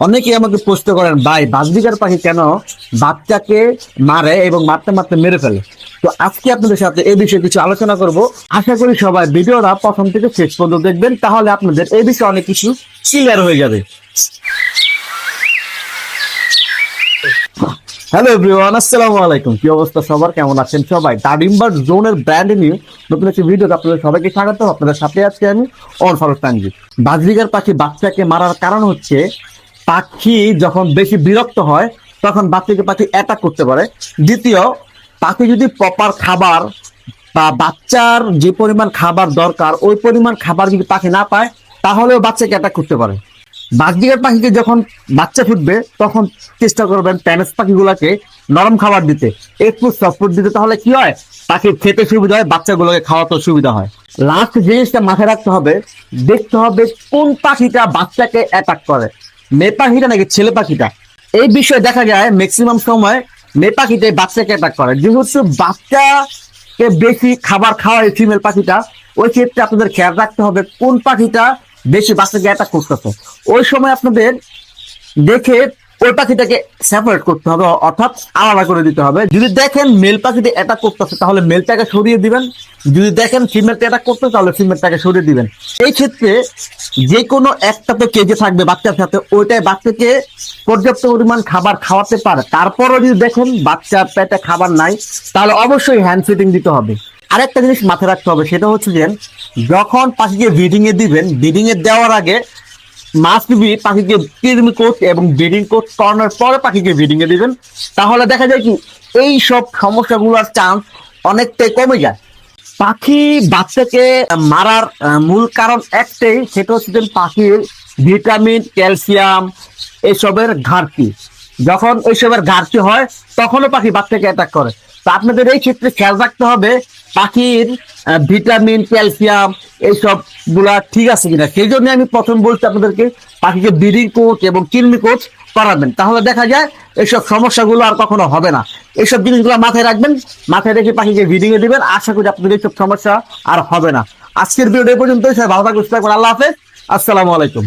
অনেকেই আমাকে প্রশ্ন করেন, ভাই বাজবিকার পাখি কেন বাচ্চাকে মারে এবং মারতে মারতে মেরে ফেলে? তো আজকে আপনাদের সাথে এই বিষয়ে কিছু আলোচনা করব। আশা করি সবাই ভিডিওটা প্রথম থেকে শেষ পর্যন্ত দেখবেন, তাহলে আপনাদের এই বিষয়ে অনেক কিছু ক্লিয়ার হয়ে যাবে। হ্যালো এভরিওয়ান আসসালামু আলাইকুম। কি অবস্থা সবার? কেমন আছেন সবাই? ডাডিম্বার জোনের ব্র্যান্ড নিয়ে নতুন একটি ভিডিও আপনাদের সবাইকে স্বাগত আপনাদের সাথে আজকে আমি অন ফারুক তানজি বাজরিগার পাখি বাচ্চাকে মারার কারণ হচ্ছে পাখি যখন বেশি বিরক্ত হয়, তখন বাচ্চাকে পাখি অ্যাটাক করতে পারে। দ্বিতীয়, পাখি যদি প্রপার খাবার বা বাচ্চার যে পরিমাণ খাবার দরকার, ওই পরিমাণ খাবার যদি পাখি না পায়, তাহলেও বাচ্চাকে অ্যাটাক করতে পারে। বাগদিগার পাখিকে যখন বাচ্চা ফুটবে, তখন চেষ্টা করবেন প্যানেস পাখিগুলোকে নরম খাবার দিতে। একটু সফট দিতে, তাহলে কি হয়? পাখির খেতে সুবিধা হয়, বাচ্চাগুলোকে খাওয়াতেও সুবিধা হয়। লাস্ট জিনিসটা মাথায় রাখতে হবে, দেখতে হবে কোন পাখিটা বাচ্চাকে অ্যাটাক করে। মেয়ে পাখিটা নাকি ছেলে পাখিটা এই বিষয়ে দেখা যায় ম্যাক্সিমাম সময় মেয়ে পাখিতে বাচ্চাকে অ্যাটাক করে। যেহেতু বাচ্চাকে বেশি খাবার খাওয়ায় ফিমেল পাখিটা, ওই ক্ষেত্রে আপনাদের খেয়াল রাখতে হবে কোন পাখিটা বেশি বাচ্চাকে অ্যাটাক করতেছে। ওই সময় আপনাদের দেখে ওই পাখিটাকে সেপারেট করতে হবে, অর্থাৎ আলাদা করে দিতে হবে। যদি দেখেন মেল পাখিতে অ্যাটাক করতেছে, তাহলে মেলটাকে সরিয়ে দিবেন। যদি দেখেন ফিমেলটা অ্যাটাক করতে তাহলে ফিমেলটাকে সরিয়ে দিবেন। এই ক্ষেত্রে যে কোনো একটা তো কেজে থাকবে বাচ্চার সাথে, ওইটাই বাচ্চাকে পর্যাপ্ত পরিমাণ খাবার খাওয়াতে পারে। তারপরও যদি দেখেন বাচ্চার পেটে খাবার নাই, তাহলে অবশ্যই হ্যান্ড ফিটিং দিতে হবে। আরেকটা জিনিস মাথায় রাখতে হবে, সেটা হচ্ছে যে, যখন পাখিকে ব্রিডিং এ দিবেন ব্রিডিং এ দেওয়ার আগে বি, পাখিকে কৃমি কোচ এবং ব্রিডিং কোচ করানোর পরে পাখিকে ব্রিডিং এ দিবেন। তাহলে দেখা যায় কি, এই সব সমস্যাগুলোর চান্স অনেকটাই কমে যায়। পাখি বাচ্চাকে মারার মূল কারণ একটাই, সেটা হচ্ছে পাখির ভিটামিন, ক্যালসিয়াম, এসবের ঘাটতি। যখন এইসবের ঘাটতি হয়, তখনও পাখি বাচ্চাকে অ্যাটাক করে। তো আপনাদের এই ক্ষেত্রে খেয়াল রাখতে হবে পাখির ভিটামিন, ক্যালসিয়াম এইসবগুলা ঠিক আছে কিনা? সেই জন্য আমি প্রথম বলছি আপনাদেরকে পাখিকে ব্রিডিং কোচ এবং কিডনি কোচ করাবেন। তাহলে দেখা যায় এইসব সমস্যাগুলো আর কখনো হবে না। এইসব জিনিসগুলো মাথায় রাখবেন, মাথায় রেখে পাখিকে ব্রিডিং এ দিবেন। আশা করি আপনাদের এইসব সমস্যা আর হবে না। আজকের ভিডিও পর্যন্ত ভালো থাকবেন। আল্লাহ হাফেজ। আসসালামু আলাইকুম।